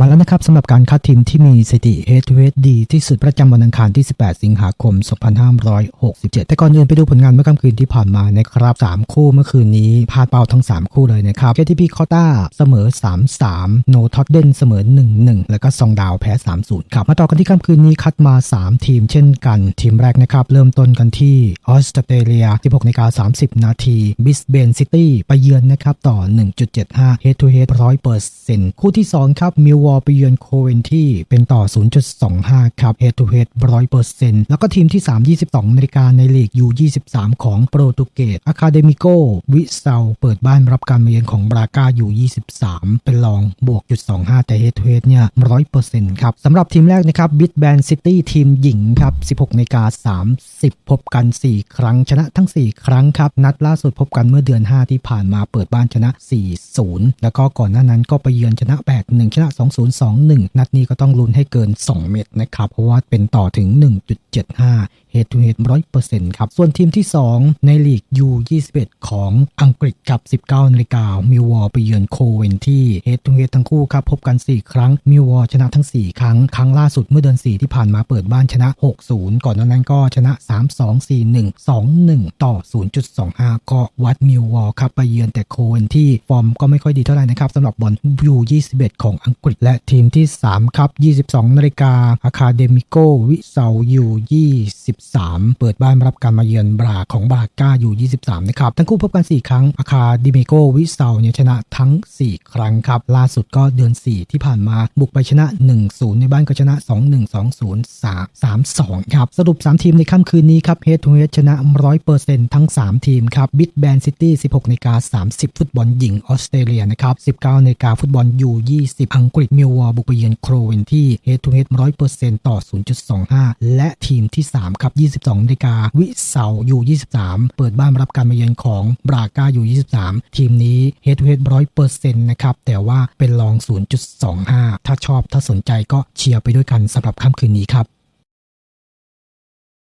มาแล้วนะครับสำหรับการคัดทีมที่มีสถิติ Head to Head ดีที่สุดประจำวันอังคารที่ 18 สิงหาคม 2567 แต่ก่อนอื่นไปดูผลงานเมื่อค่ำคืนที่ผ่านมานะครับ 3 คู่เมื่อคืนนี้พาดเป้าทั้ง 3 คู่เลยนะครับ KTP คอต้าเสมอ 3-3 โนท็อตเดนเสมอ 1-1 แล้วก็ซองดาวแพ้ 3-0 ครับ มาต่อกันที่ค่ำคืนนี้คัดมา 3 ทีมเช่นกัน ทีมแรกนะครับ เริ่มต้นกันที่ออสเตรเลีย 16นาฬิกา30 นาทีบิสเบนซิตี้ไปเยือนนะครับต่อ 1.75 Head to Head 100%คู่ที่2ครับมิลวอลไปเยือนโคเวนที่เป็นต่อ 0.25 ครับ Head to Head 100%แล้วก็ทีมที่ 3 22นาฬิกาในลีก U23 ของโปรตุเกสอะคาเดมิโกวิเซาเปิดบ้านรับการมาเยือนของบราก้า U23 เป็นรองบวกจุด25 แต่ Head to Head เนี่ย100%ครับสำหรับทีมแรกนะครับบิ b แบนซิตี้ทีมหญิงครับ 16นาฬิกา30 พบกัน 4 ครั้งชนะทั้ง 4 ครั้งครับ นัดล่าสุดพบกันเมื่อเดือน 5 ที่ผ่านมาเปิดบ้านชนะ 4-0 แล้วก็ก่อนหน้านั้นก็ไปเยือนชนะ 8-1 ชนะ0.21 นัดนี้ก็ต้องลุ้นให้เกิน 2 เม็ดนะครับ เพราะว่าเป็นต่อถึง 1.75 Head to Head 100%ครับ ส่วนทีมที่ 2 ในลีก U21 ของอังกฤษกับ 19นาฬิกามิววอลไปเยือนโคเวนที่ Head to Head ทั้งคู่ครับ พบกัน 4 ครั้งมิววอลชนะทั้ง 4 ครั้ง ครั้งล่าสุดเมื่อเดือน 4 ที่ผ่านมาเปิดบ้านชนะ 6-0 ก่อนนั้นก็ชนะ 3-2 4-1 2-1 ต่อ 0.25 ก็วัดมิววอลครับไปเยือนแต่โคเวนที่ฟอร์มก็ไม่ค่อยดีเท่าไหร่นะครับสำหรับบอล U21 ของอังกฤษและทีมที่ 3 ครับ 22นาฬิกาอะคาเดมิโกวิเซา23 เปิดบ้านรับการมาเยือนบราของบราก้า U23 นะครับ ทั้งคู่พบกัน 4 ครั้ง อาคาดิเมโกวิเซาเนี่ยชนะทั้ง 4 ครั้งครับ ล่าสุดก็เดือน 4 ที่ผ่านมาบุกไปชนะ 1-0 ในบ้านก็ชนะ 2-1 2-0 3 3-2ครับ สรุป 3 ทีมในค่ำคืนนี้ครับเฮดทูเฮดชนะ 100%ทั้ง 3 ทีมครับบิ b แบนซิตี้ 16นาฬิกา30 ฟุตบอลหญิงออสเตรเลียนะครับ 19นาฬิกาฟุตบอล U20 อังกฤษมิลวอลบุกไปเยือนโครเวนที่เฮดทูเฮด100%ต่อ 0.25 และทีมที่ 3 ครับ22นาฬิกาวิเซา U23 เปิดบ้านรับการมาเยือนของบราก้า U23 ทีมนี้เฮดทูเฮด100%นะครับ แต่ว่าเป็นรอง 0.25 ถ้าชอบถ้าสนใจก็เชียร์ไปด้วยกันสำหรับค่ำคืนนี้ครับ